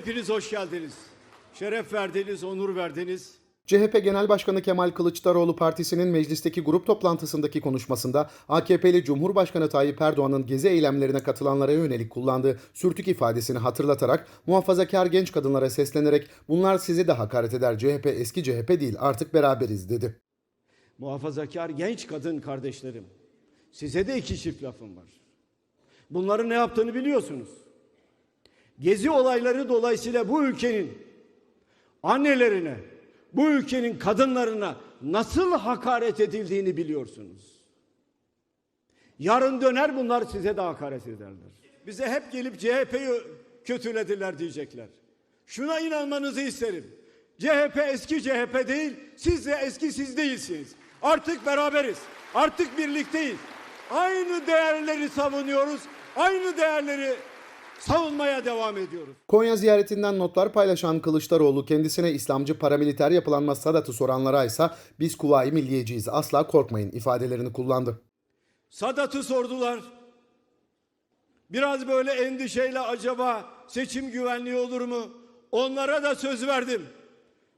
Hepiniz hoş geldiniz. Şeref verdiniz, onur verdiniz. CHP Genel Başkanı Kemal Kılıçdaroğlu partisinin meclisteki grup toplantısındaki konuşmasında AKP'li Cumhurbaşkanı Tayyip Erdoğan'ın gezi eylemlerine katılanlara yönelik kullandığı sürtük ifadesini hatırlatarak muhafazakar genç kadınlara seslenerek bunlar sizi de hakaret eder CHP eski CHP değil artık beraberiz dedi. Muhafazakar genç kadın kardeşlerim. Size de iki çift lafım var. Bunların ne yaptığını biliyorsunuz. Gezi olayları dolayısıyla bu ülkenin annelerine, bu ülkenin kadınlarına nasıl hakaret edildiğini biliyorsunuz. Yarın döner bunlar size de hakaret ederler. Bize hep gelip CHP'yi kötülediler diyecekler. Şuna inanmanızı isterim. CHP eski CHP değil, siz de eski siz değilsiniz. Artık beraberiz. Artık birlikteyiz. Aynı değerleri savunuyoruz. Aynı değerleri savunmaya devam ediyoruz. Konya ziyaretinden notlar paylaşan Kılıçdaroğlu kendisine İslamcı paramiliter yapılanma Sadat'ı soranlara ise biz Kuvayi Milliyeciyiz asla korkmayın ifadelerini kullandı. Sadat'ı sordular. Biraz böyle endişeyle acaba seçim güvenliği olur mu? Onlara da söz verdim.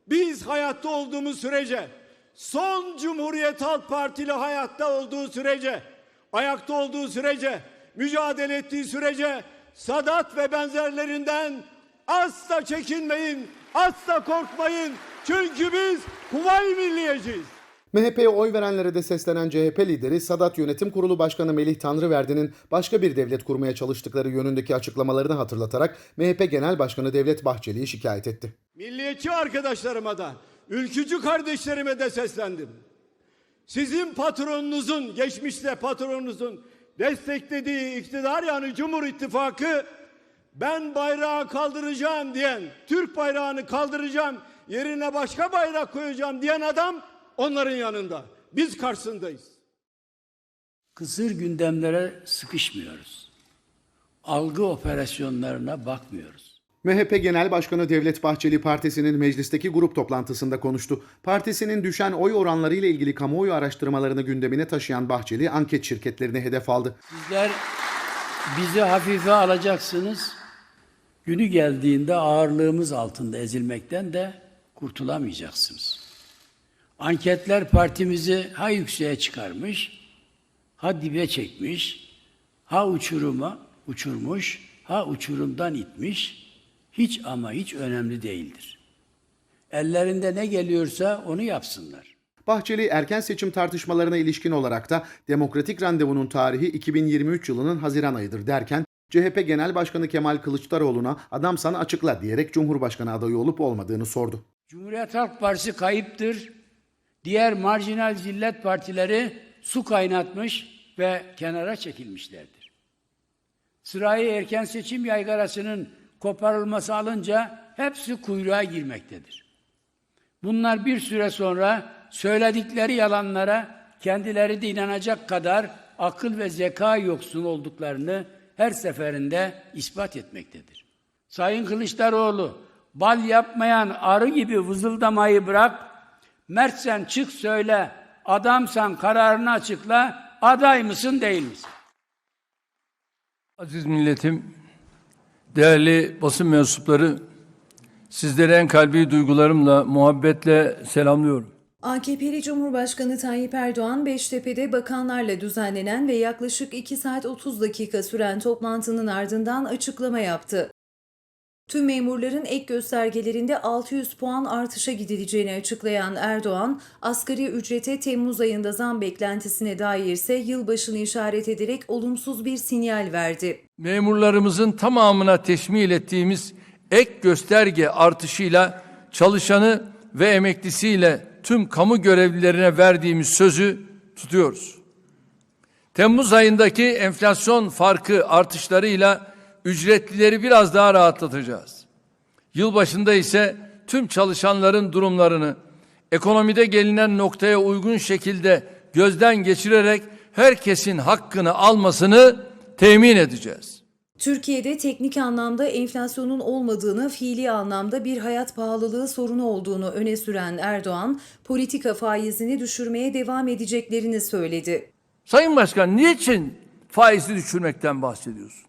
Biz hayatta olduğumuz sürece, son Cumhuriyet Halk Partili hayatta olduğu sürece, ayakta olduğu sürece, mücadele ettiği sürece Sadat ve benzerlerinden asla çekinmeyin, asla korkmayın. Çünkü biz Kuvayi Milliyeciyiz. MHP'ye oy verenlere de seslenen CHP lideri Sadat Yönetim Kurulu Başkanı Melih Tanrıverdi'nin başka bir devlet kurmaya çalıştıkları yönündeki açıklamalarını hatırlatarak MHP Genel Başkanı Devlet Bahçeli'yi şikayet etti. Milliyetçi arkadaşlarıma da, ülkücü kardeşlerime de seslendim. Sizin patronunuzun, geçmişte patronunuzun desteklediği iktidar yani Cumhur İttifakı ben bayrağı kaldıracağım diyen, Türk bayrağını kaldıracağım, yerine başka bayrak koyacağım diyen adam onların yanında. Biz karşısındayız. Kısır gündemlere sıkışmıyoruz. Algı operasyonlarına bakmıyoruz. MHP Genel Başkanı Devlet Bahçeli partisinin meclisteki grup toplantısında konuştu. Partisinin düşen oy oranları ile ilgili kamuoyu araştırmalarını gündemine taşıyan Bahçeli anket şirketlerini hedef aldı. Sizler bizi hafife alacaksınız. Günü geldiğinde ağırlığımız altında ezilmekten de kurtulamayacaksınız. Anketler partimizi ha yükseğe çıkarmış, ha dibe çekmiş, ha uçuruma uçurmuş, ha uçurumdan itmiş. Hiç ama hiç önemli değildir. Ellerinde ne geliyorsa onu yapsınlar. Bahçeli erken seçim tartışmalarına ilişkin olarak da demokratik randevunun tarihi 2023 yılının Haziran ayıdır derken CHP Genel Başkanı Kemal Kılıçdaroğlu'na adam sana açıkla diyerek Cumhurbaşkanı adayı olup olmadığını sordu. Cumhuriyet Halk Partisi kayıptır. Diğer marjinal zillet partileri su kaynatmış ve kenara çekilmişlerdir. Sırayı erken seçim yaygarasının koparılması alınca hepsi kuyruğa girmektedir. Bunlar bir süre sonra söyledikleri yalanlara kendileri de inanacak kadar akıl ve zeka yoksun olduklarını her seferinde ispat etmektedir. Sayın Kılıçdaroğlu, bal yapmayan arı gibi vızıldamayı bırak, mertsen çık söyle, adamsan kararını açıkla, aday mısın değil misin? Aziz milletim, değerli basın mensupları, sizleri en kalbi duygularımla, muhabbetle selamlıyorum. AKP'li Cumhurbaşkanı Tayyip Erdoğan Beştepe'de bakanlarla düzenlenen ve yaklaşık 2 saat 30 dakika süren toplantının ardından açıklama yaptı. Tüm memurların ek göstergelerinde 600 puan artışa gidileceğini açıklayan Erdoğan, asgari ücrete Temmuz ayında zam beklentisine dair ise yılbaşını işaret ederek olumsuz bir sinyal verdi. Memurlarımızın tamamına teşmil ettiğimiz ek gösterge artışıyla çalışanı ve emeklisiyle tüm kamu görevlilerine verdiğimiz sözü tutuyoruz. Temmuz ayındaki enflasyon farkı artışlarıyla ücretlileri biraz daha rahatlatacağız. Yılbaşında ise tüm çalışanların durumlarını ekonomide gelinen noktaya uygun şekilde gözden geçirerek herkesin hakkını almasını temin edeceğiz. Türkiye'de teknik anlamda enflasyonun olmadığını, fiili anlamda bir hayat pahalılığı sorunu olduğunu öne süren Erdoğan, politika faizini düşürmeye devam edeceklerini söyledi. Sayın Başkan niçin faizi düşürmekten bahsediyorsun?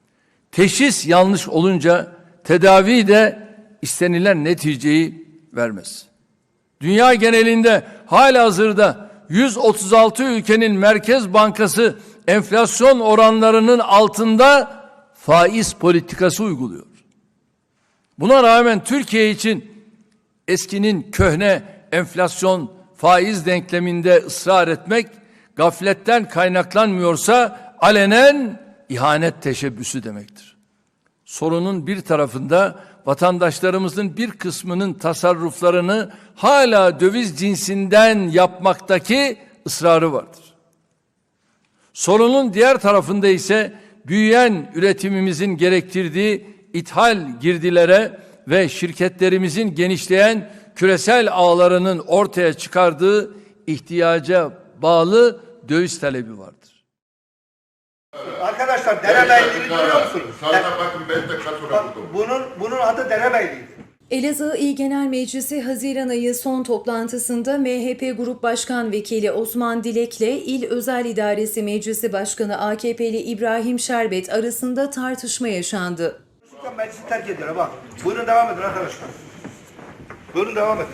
Teşhis yanlış olunca tedavi de istenilen neticeyi vermez. Dünya genelinde halihazırda 136 ülkenin Merkez Bankası enflasyon oranlarının altında faiz politikası uyguluyor. Buna rağmen Türkiye için eskinin köhne enflasyon faiz denkleminde ısrar etmek gafletten kaynaklanmıyorsa alenen ihanet teşebbüsü demektir. Sorunun bir tarafında vatandaşlarımızın bir kısmının tasarruflarını hala döviz cinsinden yapmaktaki ısrarı vardır. Sorunun diğer tarafında ise büyüyen üretimimizin gerektirdiği ithal girdilere ve şirketlerimizin genişleyen küresel ağlarının ortaya çıkardığı ihtiyaca bağlı döviz talebi vardır. Arkadaşlar derebeyliğini biliyor musunuz? Sana bakın ben de. Bak, bunun, bunun adı derebeyliği. Elazığ İl Genel Meclisi Haziran ayı son toplantısında MHP Grup Başkan Vekili Osman Dilek'le İl Özel İdaresi Meclisi Başkanı AKP'li İbrahim Şerbet arasında tartışma yaşandı. Meclisi terk ediyorlar bak. Buyurun devam edin arkadaşlar. Buyurun devam edin.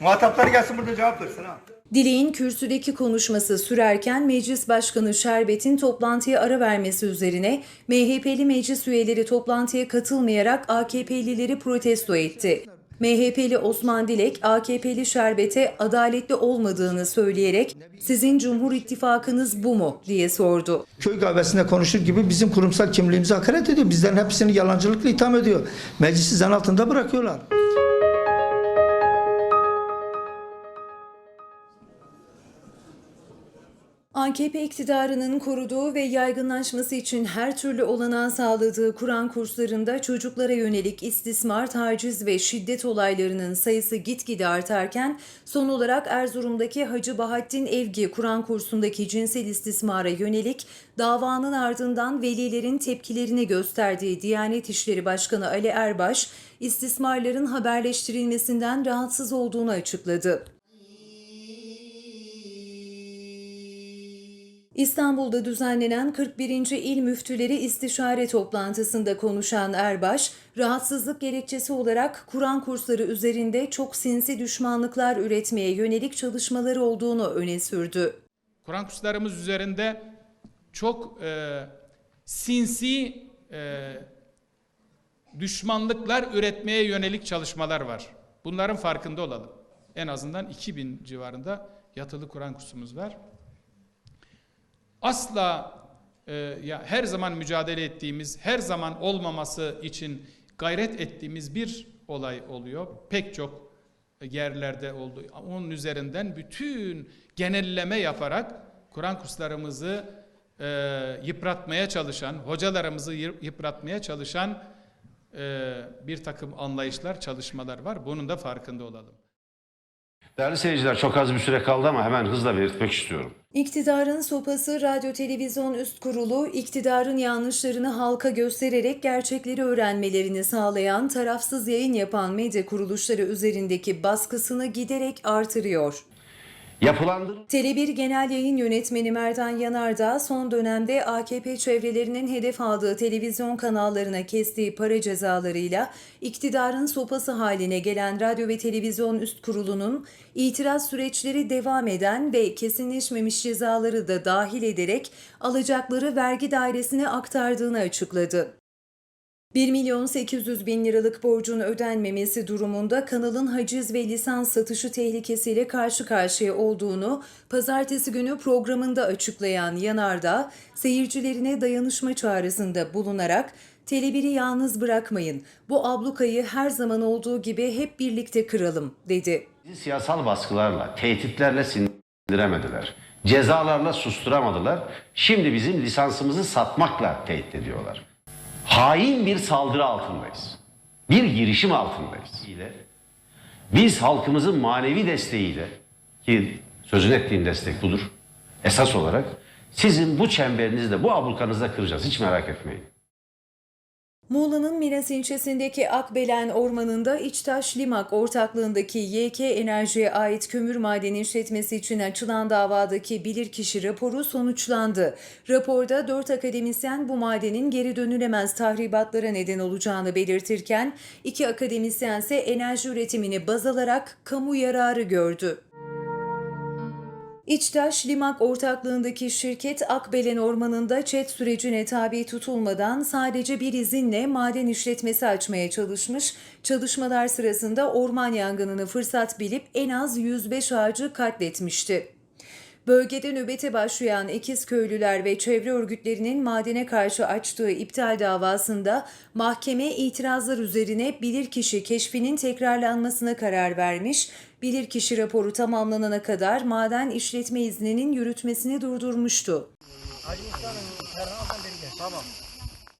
Muhataplar gelsin burada cevap versin ha. Dilek'in kürsüdeki konuşması sürerken Meclis Başkanı Şerbet'in toplantıya ara vermesi üzerine MHP'li meclis üyeleri toplantıya katılmayarak AKP'lileri protesto etti. MHP'li Osman Dilek, AKP'li Şerbet'e adaletli olmadığını söyleyerek sizin Cumhur İttifakınız bu mu diye sordu. köy kahvesinde konuşur gibi bizim kurumsal kimliğimizi hakaret ediyor. Bizlerin hepsini yalancılıkla itham ediyor. Meclisi zan altında bırakıyorlar. AKP iktidarının koruduğu ve yaygınlaşması için her türlü olanağı sağladığı Kur'an kurslarında çocuklara yönelik istismar, taciz ve şiddet olaylarının sayısı gitgide artarken son olarak Erzurum'daki Hacı Bahattin Evgi Kur'an kursundaki cinsel istismara yönelik davanın ardından velilerin tepkilerini gösterdiği Diyanet İşleri Başkanı Ali Erbaş, istismarların haberleştirilmesinden rahatsız olduğunu açıkladı. İstanbul'da düzenlenen 41. İl Müftüleri İstişare toplantısında konuşan Erbaş, rahatsızlık gerekçesi olarak Kur'an kursları üzerinde çok sinsi düşmanlıklar üretmeye yönelik çalışmaları olduğunu öne sürdü. Kur'an kurslarımız üzerinde çok e, sinsi e, düşmanlıklar üretmeye yönelik çalışmalar var. Bunların farkında olalım. En azından 2000 civarında yatılı Kur'an kursumuz var. Asla e, ya her zaman mücadele ettiğimiz, her zaman olmaması için gayret ettiğimiz bir olay oluyor. Pek çok yerlerde oldu. Onun üzerinden bütün genelleme yaparak Kur'an kurslarımızı e, yıpratmaya çalışan, hocalarımızı yı- yıpratmaya çalışan e, bir takım anlayışlar, çalışmalar var. Bunun da farkında olalım. Değerli seyirciler çok az bir süre kaldı ama hemen hızla belirtmek istiyorum. İktidarın sopası Radyo Televizyon Üst Kurulu, iktidarın yanlışlarını halka göstererek gerçekleri öğrenmelerini sağlayan tarafsız yayın yapan medya kuruluşları üzerindeki baskısını giderek artırıyor. Yapılandırıl Tele1 Genel Yayın Yönetmeni Merdan Yanardağ son dönemde AKP çevrelerinin hedef aldığı televizyon kanallarına kestiği para cezalarıyla iktidarın sopası haline gelen Radyo ve Televizyon Üst Kurulu'nun itiraz süreçleri devam eden ve kesinleşmemiş cezaları da dahil ederek alacakları vergi dairesine aktardığını açıkladı. 1 milyon 800 bin liralık borcun ödenmemesi durumunda kanalın haciz ve lisans satışı tehlikesiyle karşı karşıya olduğunu pazartesi günü programında açıklayan Yanardağ, seyircilerine dayanışma çağrısında bulunarak Tele1'i yalnız bırakmayın, bu ablukayı her zaman olduğu gibi hep birlikte kıralım, dedi. siyasal baskılarla, tehditlerle sindiremediler. Cezalarla susturamadılar. Şimdi bizim lisansımızı satmakla tehdit ediyorlar. Hain bir saldırı altındayız. Bir girişim altındayız. Biz halkımızın manevi desteğiyle ki sözün ettiğim destek budur. Esas olarak sizin bu çemberinizde, bu ablukanızda kıracağız. Hiç merak etmeyin. Muğla'nın Milas ilçesindeki Akbelen Ormanı'nda İçtaş Limak ortaklığındaki YK Enerji'ye ait kömür madeni işletmesi için açılan davadaki bilirkişi raporu sonuçlandı. Raporda 4 akademisyen bu madenin geri dönülemez tahribatlara neden olacağını belirtirken, iki akademisyen ise enerji üretimini baz alarak kamu yararı gördü. İçtaş Limak ortaklığındaki şirket Akbelen Ormanı'nda çet sürecine tabi tutulmadan sadece bir izinle maden işletmesi açmaya çalışmış, çalışmalar sırasında orman yangınını fırsat bilip en az 105 ağacı katletmişti. Bölgede nöbete başlayan İkizköylüler ve çevre örgütlerinin madene karşı açtığı iptal davasında mahkeme itirazlar üzerine bilirkişi keşfinin tekrarlanmasına karar vermiş, bilirkişi raporu tamamlanana kadar maden işletme izninin yürütmesini durdurmuştu.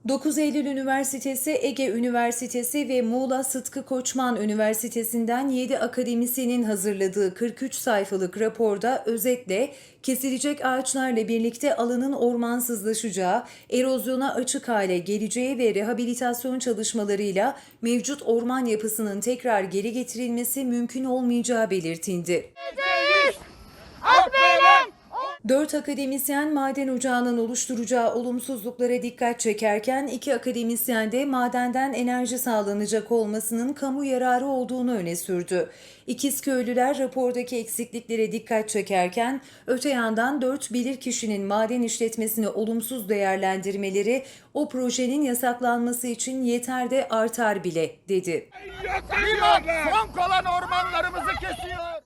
9 Eylül Üniversitesi, Ege Üniversitesi ve Muğla Sıtkı Koçman Üniversitesi'nden 7 akademisyenin hazırladığı 43 sayfalık raporda özetle kesilecek ağaçlarla birlikte alanın ormansızlaşacağı, erozyona açık hale geleceği ve rehabilitasyon çalışmalarıyla mevcut orman yapısının tekrar geri getirilmesi mümkün olmayacağı belirtildi. Dört akademisyen maden ocağının oluşturacağı olumsuzluklara dikkat çekerken iki akademisyen de madenden enerji sağlanacak olmasının kamu yararı olduğunu öne sürdü. İkizköylüler rapordaki eksikliklere dikkat çekerken öte yandan dört bilirkişinin maden işletmesini olumsuz değerlendirmeleri o projenin yasaklanması için yeter de artar bile dedi. Son kalan ormanlarımızı kesiyor.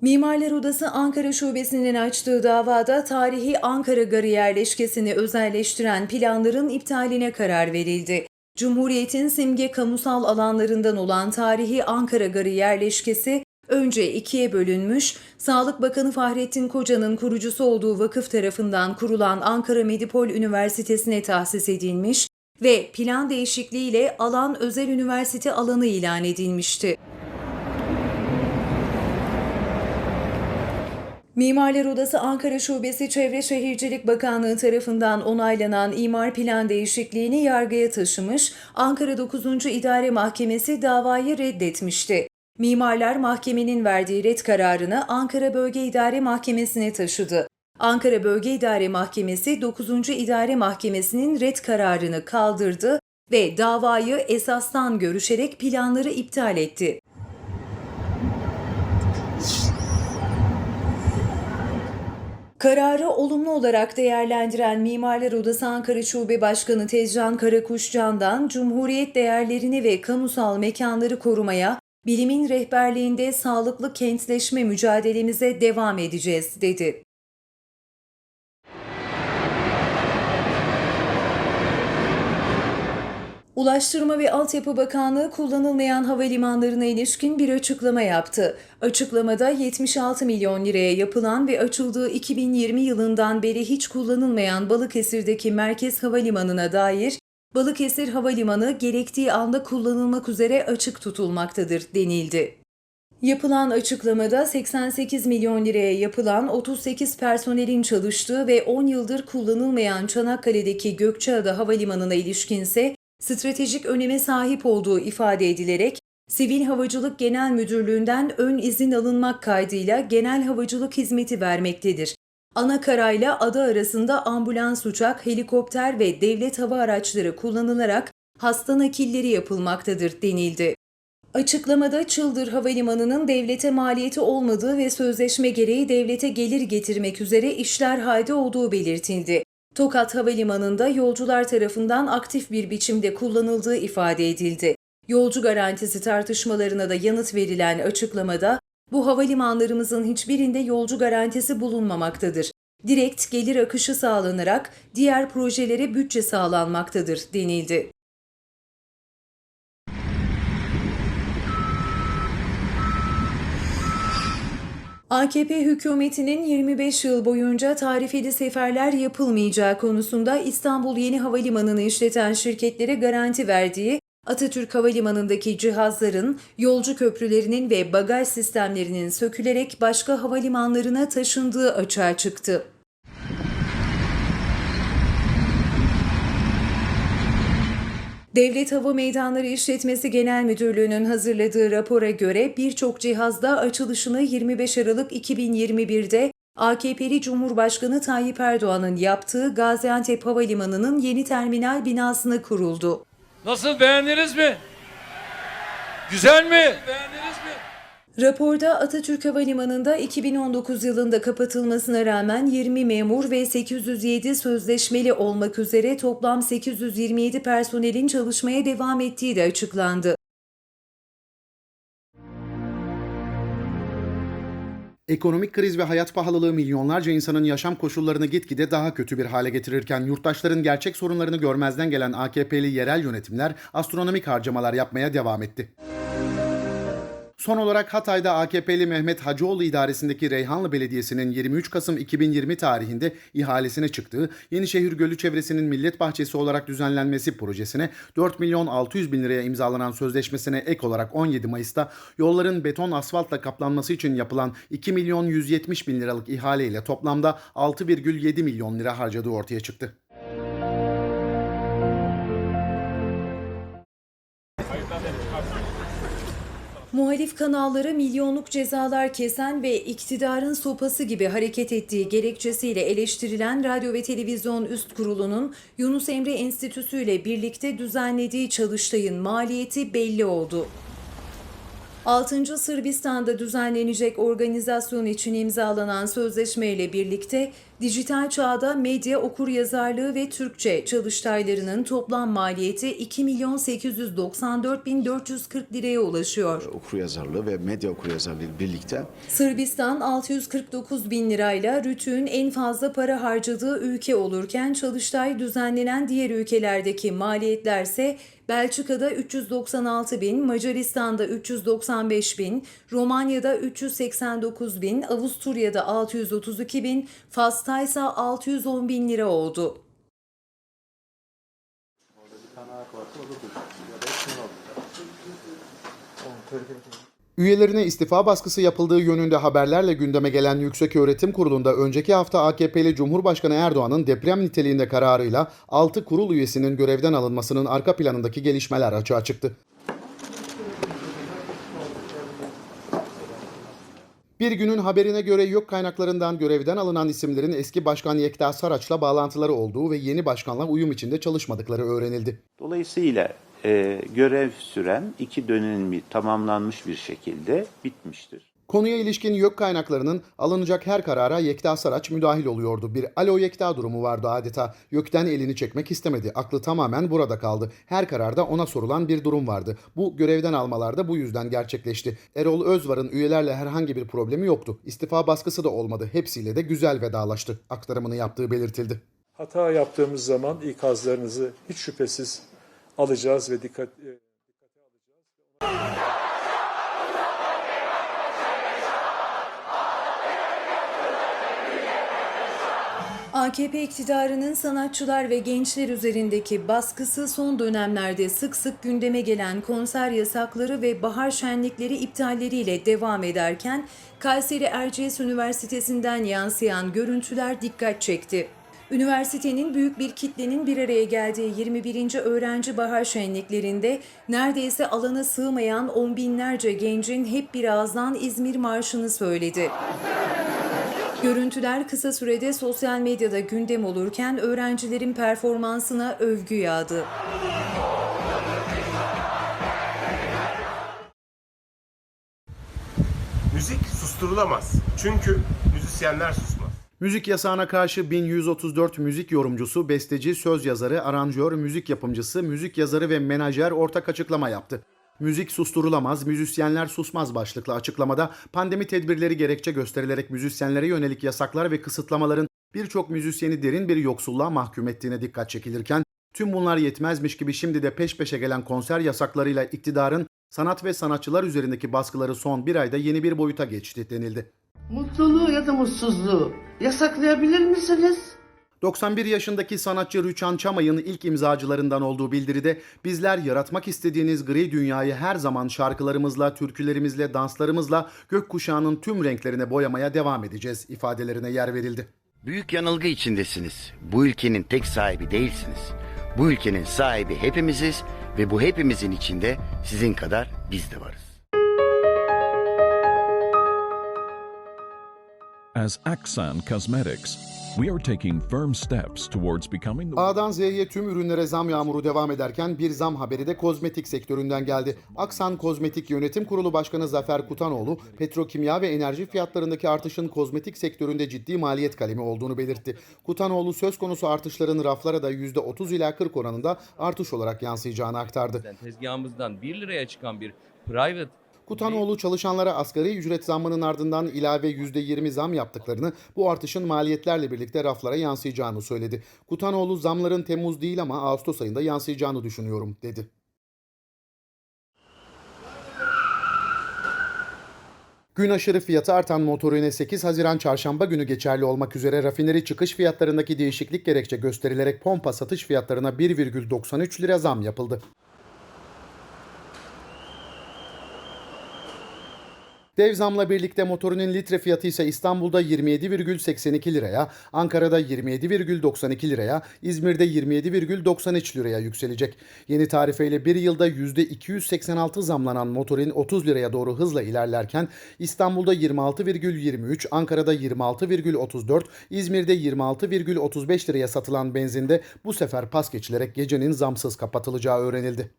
Mimarlar Odası Ankara Şubesi'nin açtığı davada tarihi Ankara Garı yerleşkesini özelleştiren planların iptaline karar verildi. Cumhuriyet'in simge kamusal alanlarından olan tarihi Ankara Garı yerleşkesi önce ikiye bölünmüş, Sağlık Bakanı Fahrettin Koca'nın kurucusu olduğu vakıf tarafından kurulan Ankara Medipol Üniversitesi'ne tahsis edilmiş ve plan değişikliğiyle alan özel üniversite alanı ilan edilmişti. Mimarlar Odası Ankara Şubesi Çevre Şehircilik Bakanlığı tarafından onaylanan imar plan değişikliğini yargıya taşımış, Ankara 9. İdare Mahkemesi davayı reddetmişti. Mimarlar mahkemenin verdiği red kararını Ankara Bölge İdare Mahkemesi'ne taşıdı. Ankara Bölge İdare Mahkemesi 9. İdare Mahkemesi'nin red kararını kaldırdı ve davayı esastan görüşerek planları iptal etti. Kararı olumlu olarak değerlendiren Mimarlar Odası Ankara Şube Başkanı Tezcan Karakuşcan'dan Cumhuriyet değerlerini ve kamusal mekanları korumaya, bilimin rehberliğinde sağlıklı kentleşme mücadelemize devam edeceğiz, dedi. Ulaştırma ve Altyapı Bakanlığı kullanılmayan havalimanlarına ilişkin bir açıklama yaptı. Açıklamada 76 milyon liraya yapılan ve açıldığı 2020 yılından beri hiç kullanılmayan Balıkesir'deki Merkez Havalimanı'na dair Balıkesir Havalimanı gerektiği anda kullanılmak üzere açık tutulmaktadır denildi. Yapılan açıklamada 88 milyon liraya yapılan 38 personelin çalıştığı ve 10 yıldır kullanılmayan Çanakkale'deki Gökçeada Havalimanı'na ilişkinse stratejik öneme sahip olduğu ifade edilerek Sivil Havacılık Genel Müdürlüğü'nden ön izin alınmak kaydıyla genel havacılık hizmeti vermektedir. Ana karayla ada arasında ambulans uçak, helikopter ve devlet hava araçları kullanılarak hasta nakilleri yapılmaktadır denildi. Açıklamada Çıldır Havalimanı'nın devlete maliyeti olmadığı ve sözleşme gereği devlete gelir getirmek üzere işler halde olduğu belirtildi. Tokat Havalimanı'nda yolcular tarafından aktif bir biçimde kullanıldığı ifade edildi. Yolcu garantisi tartışmalarına da yanıt verilen açıklamada, bu havalimanlarımızın hiçbirinde yolcu garantisi bulunmamaktadır. Direkt gelir akışı sağlanarak diğer projelere bütçe sağlanmaktadır denildi. AKP hükümetinin 25 yıl boyunca tarifeli seferler yapılmayacağı konusunda İstanbul Yeni Havalimanı'nı işleten şirketlere garanti verdiği Atatürk Havalimanı'ndaki cihazların, yolcu köprülerinin ve bagaj sistemlerinin sökülerek başka havalimanlarına taşındığı açığa çıktı. Devlet Hava Meydanları İşletmesi Genel Müdürlüğü'nün hazırladığı rapora göre birçok cihazda açılışını 25 Aralık 2021'de AKP'li Cumhurbaşkanı Tayyip Erdoğan'ın yaptığı Gaziantep Havalimanı'nın yeni terminal binasına kuruldu. Nasıl beğendiniz mi? Güzel mi? Beğendiniz? Raporda Atatürk Havalimanı'nda 2019 yılında kapatılmasına rağmen 20 memur ve 807 sözleşmeli olmak üzere toplam 827 personelin çalışmaya devam ettiği de açıklandı. Ekonomik kriz ve hayat pahalılığı milyonlarca insanın yaşam koşullarını gitgide daha kötü bir hale getirirken yurttaşların gerçek sorunlarını görmezden gelen AKP'li yerel yönetimler astronomik harcamalar yapmaya devam etti. Son olarak Hatay'da AKP'li Mehmet Hacıoğlu idaresindeki Reyhanlı Belediyesi'nin 23 Kasım 2020 tarihinde ihalesine çıktığı Yenişehir Gölü çevresinin millet bahçesi olarak düzenlenmesi projesine 4 milyon 600 bin liraya imzalanan sözleşmesine ek olarak 17 Mayıs'ta yolların beton asfaltla kaplanması için yapılan 2 milyon 170 bin liralık ihaleyle toplamda 6,7 milyon lira harcadığı ortaya çıktı. Muhalif kanallara milyonluk cezalar kesen ve iktidarın sopası gibi hareket ettiği gerekçesiyle eleştirilen Radyo ve Televizyon Üst Kurulu'nun Yunus Emre Enstitüsü ile birlikte düzenlediği çalıştayın maliyeti belli oldu. 6. Sırbistan'da düzenlenecek organizasyon için imzalanan sözleşme ile birlikte dijital çağda medya okuryazarlığı ve Türkçe çalıştaylarının toplam maliyeti 2 milyon 894 bin 440 liraya ulaşıyor. okuryazarlığı ve medya okuryazarlığı birlikte Sırbistan 649 bin lirayla RTÜK'ün en fazla para harcadığı ülke olurken Çalıştay düzenlenen diğer ülkelerdeki maliyetlerse Belçika'da 396 bin, Macaristan'da 395 bin, Romanya'da 389 bin, Avusturya'da 632 bin, Fas'ta ise 610 bin lira oldu. Üyelerine istifa baskısı yapıldığı yönünde haberlerle gündeme gelen Yükseköğretim Kurulu'nda önceki hafta AKP'li Cumhurbaşkanı Erdoğan'ın deprem niteliğinde kararıyla 6 kurul üyesinin görevden alınmasının arka planındaki gelişmeler açığa çıktı. Bir günün haberine göre yok kaynaklarından görevden alınan isimlerin eski başkan Yekta Saraç'la bağlantıları olduğu ve yeni başkanla uyum içinde çalışmadıkları öğrenildi. Dolayısıyla e, görev süren iki dönemi tamamlanmış bir şekilde bitmiştir. Konuya ilişkin yok kaynaklarının alınacak her karara Yekta Saraç müdahil oluyordu. Bir alo Yekta durumu vardı adeta. Gökten elini çekmek istemedi. Aklı tamamen burada kaldı. Her kararda ona sorulan bir durum vardı. Bu görevden almalar da bu yüzden gerçekleşti. Erol Özvar'ın üyelerle herhangi bir problemi yoktu. İstifa baskısı da olmadı. Hepsiyle de güzel vedalaştı. Aktarımını yaptığı belirtildi. Hata yaptığımız zaman ikazlarınızı hiç şüphesiz alacağız ve dikkat AKP iktidarının sanatçılar ve gençler üzerindeki baskısı son dönemlerde sık sık gündeme gelen konser yasakları ve bahar şenlikleri iptalleriyle devam ederken Kayseri Erciyes Üniversitesi'nden yansıyan görüntüler dikkat çekti. Üniversitenin büyük bir kitlenin bir araya geldiği 21. öğrenci bahar şenliklerinde neredeyse alana sığmayan on binlerce gencin hep bir ağızdan İzmir Marşı'nı söyledi. Görüntüler kısa sürede sosyal medyada gündem olurken öğrencilerin performansına övgü yağdı. Müzik susturulamaz. Çünkü müzisyenler susmaz. Müzik yasağına karşı 1134 müzik yorumcusu, besteci, söz yazarı, aranjör, müzik yapımcısı, müzik yazarı ve menajer ortak açıklama yaptı. Müzik susturulamaz, müzisyenler susmaz başlıklı açıklamada pandemi tedbirleri gerekçe gösterilerek müzisyenlere yönelik yasaklar ve kısıtlamaların birçok müzisyeni derin bir yoksulluğa mahkum ettiğine dikkat çekilirken, tüm bunlar yetmezmiş gibi şimdi de peş peşe gelen konser yasaklarıyla iktidarın sanat ve sanatçılar üzerindeki baskıları son bir ayda yeni bir boyuta geçti denildi. Mutluluğu ya da mutsuzluğu yasaklayabilir misiniz? 91 yaşındaki sanatçı Rüçhan Çamay'ın ilk imzacılarından olduğu bildiride bizler yaratmak istediğiniz gri dünyayı her zaman şarkılarımızla, türkülerimizle, danslarımızla gökkuşağının tüm renklerine boyamaya devam edeceğiz ifadelerine yer verildi. Büyük yanılgı içindesiniz. Bu ülkenin tek sahibi değilsiniz. Bu ülkenin sahibi hepimiziz Ve bu hepimizin içinde sizin kadar biz de varız. As Axan Cosmetics, we are taking firm steps towards becoming the A'dan Z'ye tüm ürünlere zam yağmuru devam ederken bir zam haberi de kozmetik sektöründen geldi. Aksan Kozmetik Yönetim Kurulu Başkanı Zafer Kutanoğlu, petrokimya ve enerji fiyatlarındaki artışın kozmetik sektöründe ciddi maliyet kalemi olduğunu belirtti. Kutanoğlu söz konusu artışların raflara da %30 ila 40 oranında artış olarak yansıyacağını aktardı. Tezgahımızdan 1 liraya çıkan bir private Kutanoğlu çalışanlara asgari ücret zammının ardından ilave %20 zam yaptıklarını, bu artışın maliyetlerle birlikte raflara yansıyacağını söyledi. Kutanoğlu zamların Temmuz değil ama Ağustos ayında yansıyacağını düşünüyorum dedi. Gün aşırı fiyatı artan motorine 8 Haziran çarşamba günü geçerli olmak üzere rafineri çıkış fiyatlarındaki değişiklik gerekçe gösterilerek pompa satış fiyatlarına 1,93 lira zam yapıldı. Dev zamla birlikte motorunun litre fiyatı ise İstanbul'da 27,82 liraya, Ankara'da 27,92 liraya, İzmir'de 27,93 liraya yükselecek. Yeni tarifeyle bir yılda %286 zamlanan motorin 30 liraya doğru hızla ilerlerken İstanbul'da 26,23, Ankara'da 26,34, İzmir'de 26,35 liraya satılan benzinde bu sefer pas geçilerek gecenin zamsız kapatılacağı öğrenildi.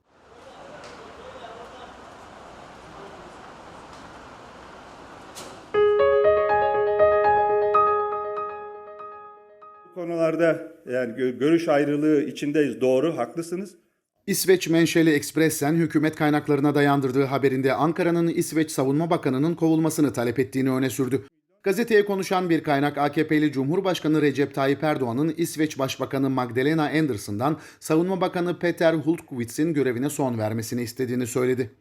Konularda yani gö- görüş ayrılığı içindeyiz. Doğru, haklısınız. İsveç menşeli Expressen hükümet kaynaklarına dayandırdığı haberinde Ankara'nın İsveç Savunma Bakanı'nın kovulmasını talep ettiğini öne sürdü. Gazeteye konuşan bir kaynak AKP'li Cumhurbaşkanı Recep Tayyip Erdoğan'ın İsveç Başbakanı Magdalena Anderson'dan Savunma Bakanı Peter Hultqvis'in görevine son vermesini istediğini söyledi.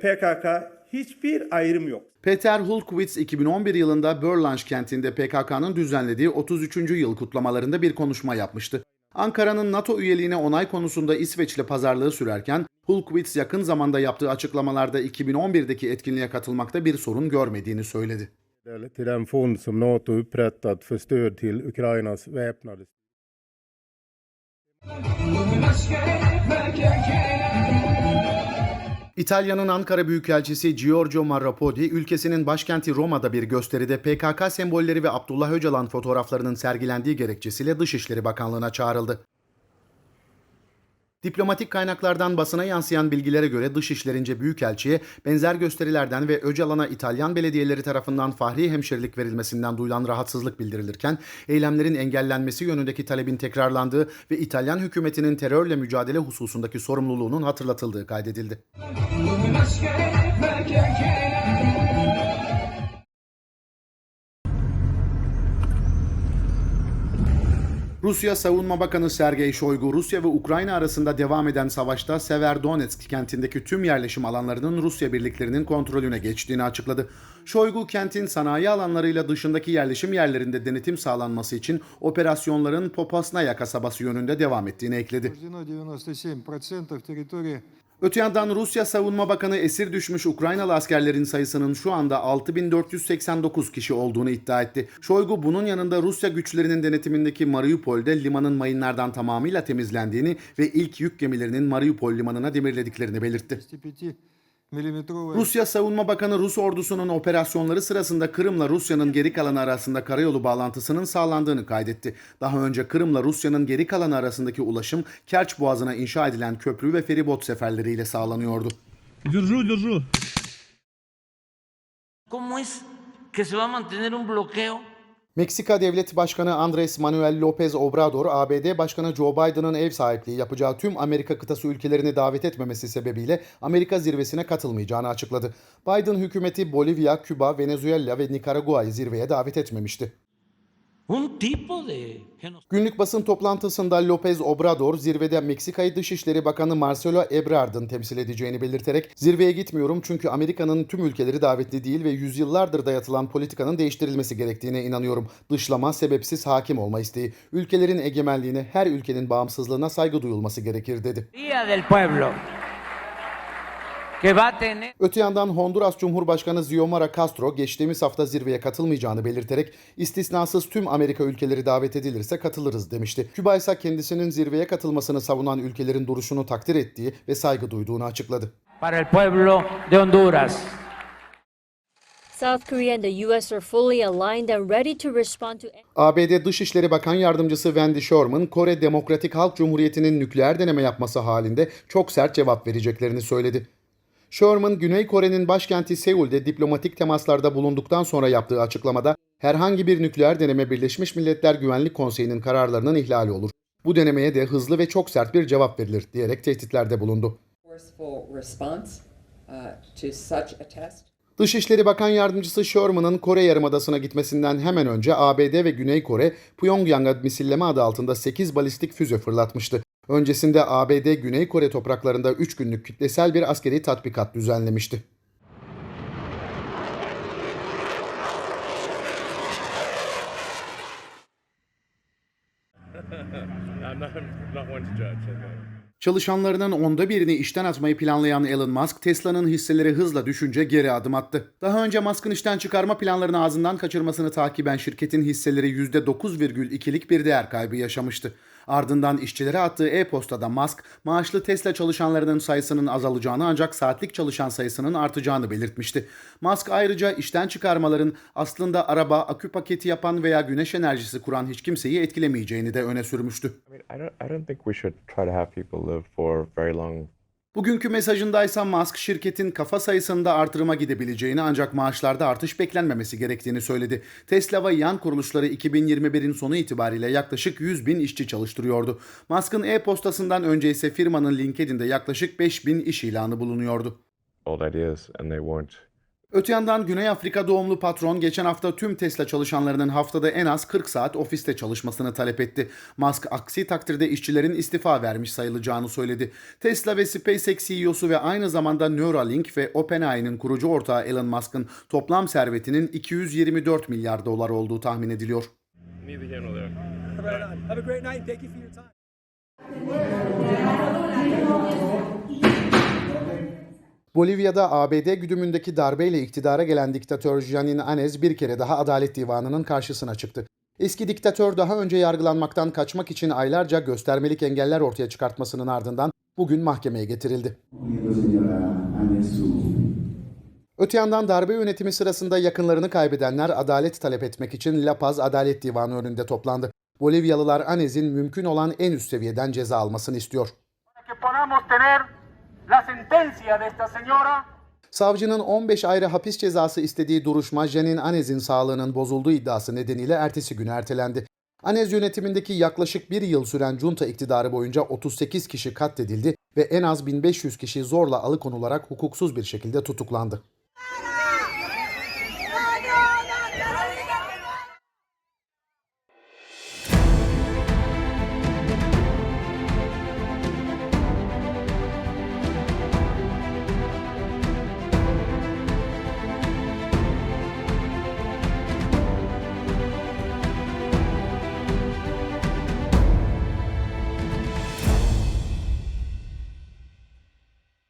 PKK hiçbir ayrım yok. Peter Hultqvist 2011 yılında Börlange kentinde PKK'nın düzenlediği 33. yıl kutlamalarında bir konuşma yapmıştı. Ankara'nın NATO üyeliğine onay konusunda İsveç'le pazarlığı sürerken Hultqvist yakın zamanda yaptığı açıklamalarda 2011'deki etkinliğe katılmakta bir sorun görmediğini söyledi. till den fond som NATO upprättat för stöd till Ukrainas väpnade İtalya'nın Ankara Büyükelçisi Giorgio Marrapodi, ülkesinin başkenti Roma'da bir gösteride PKK sembolleri ve Abdullah Öcalan fotoğraflarının sergilendiği gerekçesiyle Dışişleri Bakanlığı'na çağrıldı. Diplomatik kaynaklardan basına yansıyan bilgilere göre Dışişlerince Büyükelçi'ye benzer gösterilerden ve Öcalan'a İtalyan belediyeleri tarafından fahri hemşerilik verilmesinden duyulan rahatsızlık bildirilirken, eylemlerin engellenmesi yönündeki talebin tekrarlandığı ve İtalyan hükümetinin terörle mücadele hususundaki sorumluluğunun hatırlatıldığı kaydedildi. Rusya Savunma Bakanı Sergey Shoigu, Rusya ve Ukrayna arasında devam eden savaşta Severodonetsk kentindeki tüm yerleşim alanlarının Rusya birliklerinin kontrolüne geçtiğini açıkladı. Shoigu, kentin sanayi alanlarıyla dışındaki yerleşim yerlerinde denetim sağlanması için operasyonların Popasnaya kasabası yönünde devam ettiğini ekledi. Öte yandan Rusya Savunma Bakanı esir düşmüş Ukraynalı askerlerin sayısının şu anda 6489 kişi olduğunu iddia etti. Şoygu bunun yanında Rusya güçlerinin denetimindeki Mariupol'de limanın mayınlardan tamamıyla temizlendiğini ve ilk yük gemilerinin Mariupol limanına demirlediklerini belirtti. Rusya Savunma Bakanı Rus ordusunun operasyonları sırasında Kırım'la Rusya'nın geri kalanı arasında karayolu bağlantısının sağlandığını kaydetti. Daha önce Kırım'la Rusya'nın geri kalanı arasındaki ulaşım Kerç Boğazı'na inşa edilen köprü ve feribot seferleriyle sağlanıyordu. ¿Cómo es que se va a mantener un bloqueo? Meksika Devlet Başkanı Andres Manuel López Obrador, ABD Başkanı Joe Biden'ın ev sahipliği yapacağı tüm Amerika kıtası ülkelerini davet etmemesi sebebiyle Amerika zirvesine katılmayacağını açıkladı. Biden hükümeti Bolivya, Küba, Venezuela ve Nikaragua'yı zirveye davet etmemişti. Un tipo de Günlük basın toplantısında López Obrador zirvede Meksika'yı Dışişleri Bakanı Marcelo Ebrard'ın temsil edeceğini belirterek zirveye gitmiyorum çünkü Amerika'nın tüm ülkeleri davetli değil ve yüzyıllardır dayatılan politikanın değiştirilmesi gerektiğine inanıyorum. Dışlama, sebepsiz hakim olma isteği, ülkelerin egemenliğine, her ülkenin bağımsızlığına saygı duyulması gerekir dedi. Día del Pueblo. que va a tener Öte yandan Honduras Cumhurbaşkanı Xiomara Castro geçtiğimiz hafta zirveye katılmayacağını belirterek istisnasız tüm Amerika ülkeleri davet edilirse katılırız demişti. Küba ise kendisinin zirveye katılmasını savunan ülkelerin duruşunu takdir ettiği ve saygı duyduğunu açıkladı. para el pueblo de Honduras. South Korea and the U.S. are fully aligned and ready to respond to ABD Dışişleri Bakan Yardımcısı Wendy Sherman, Kore Demokratik Halk Cumhuriyeti'nin nükleer deneme yapması halinde çok sert cevap vereceklerini söyledi. Sherman, Güney Kore'nin başkenti Seul'de diplomatik temaslarda bulunduktan sonra yaptığı açıklamada herhangi bir nükleer deneme Birleşmiş Milletler Güvenlik Konseyi'nin kararlarının ihlali olur. Bu denemeye de hızlı ve çok sert bir cevap verilir diyerek tehditlerde bulundu. uh. Dışişleri Bakan Yardımcısı Sherman'ın Kore Yarımadası'na gitmesinden hemen önce ABD ve Güney Kore, Pyongyang'a misilleme adı altında 8 balistik füze fırlatmıştı. Öncesinde ABD, Güney Kore topraklarında 3 günlük kitlesel bir askeri tatbikat düzenlemişti. Çalışanlarının onda birini işten atmayı planlayan Elon Musk, Tesla'nın hisseleri hızla düşünce geri adım attı. Daha önce Musk'ın işten çıkarma planlarını ağzından kaçırmasını takiben şirketin hisseleri %9,2'lik bir değer kaybı yaşamıştı. Ardından işçilere attığı e-postada Musk, maaşlı Tesla çalışanlarının sayısının azalacağını ancak saatlik çalışan sayısının artacağını belirtmişti. Musk ayrıca işten çıkarmaların aslında araba, akü paketi yapan veya güneş enerjisi kuran hiç kimseyi etkilemeyeceğini de öne sürmüştü. I mean, I don't, I don't Bugünkü mesajındaysa Musk şirketin kafa sayısında artırıma gidebileceğini ancak maaşlarda artış beklenmemesi gerektiğini söyledi. Tesla ve yan kuruluşları 2021'in sonu itibariyle yaklaşık 100 bin işçi çalıştırıyordu. Musk'ın e-postasından önce ise firmanın LinkedIn'de yaklaşık 5 bin iş ilanı bulunuyordu. old ideas and they weren't Öte yandan Güney Afrika doğumlu patron geçen hafta tüm Tesla çalışanlarının haftada en az 40 saat ofiste çalışmasını talep etti. Musk aksi takdirde işçilerin istifa vermiş sayılacağını söyledi. Tesla ve SpaceX CEO'su ve aynı zamanda Neuralink ve OpenAI'nin kurucu ortağı Elon Musk'ın toplam servetinin 224 milyar dolar olduğu tahmin ediliyor. Have a great night. Thank you for your time. Bolivya'da ABD güdümündeki darbeyle iktidara gelen diktatör Janin Anez bir kere daha Adalet Divanı'nın karşısına çıktı. Eski diktatör daha önce yargılanmaktan kaçmak için aylarca göstermelik engeller ortaya çıkartmasının ardından bugün mahkemeye getirildi. Öte yandan darbe yönetimi sırasında yakınlarını kaybedenler adalet talep etmek için La Paz Adalet Divanı önünde toplandı. Bolivyalılar Anez'in mümkün olan en üst seviyeden ceza almasını istiyor. La sentencia de esta señora Savcının 15 ayrı hapis cezası istediği duruşma Jenin Anez'in sağlığının bozulduğu iddiası nedeniyle ertesi güne ertelendi. Anez yönetimindeki yaklaşık bir yıl süren junta iktidarı boyunca 38 kişi katledildi ve en az 1500 kişi zorla alıkonularak hukuksuz bir şekilde tutuklandı.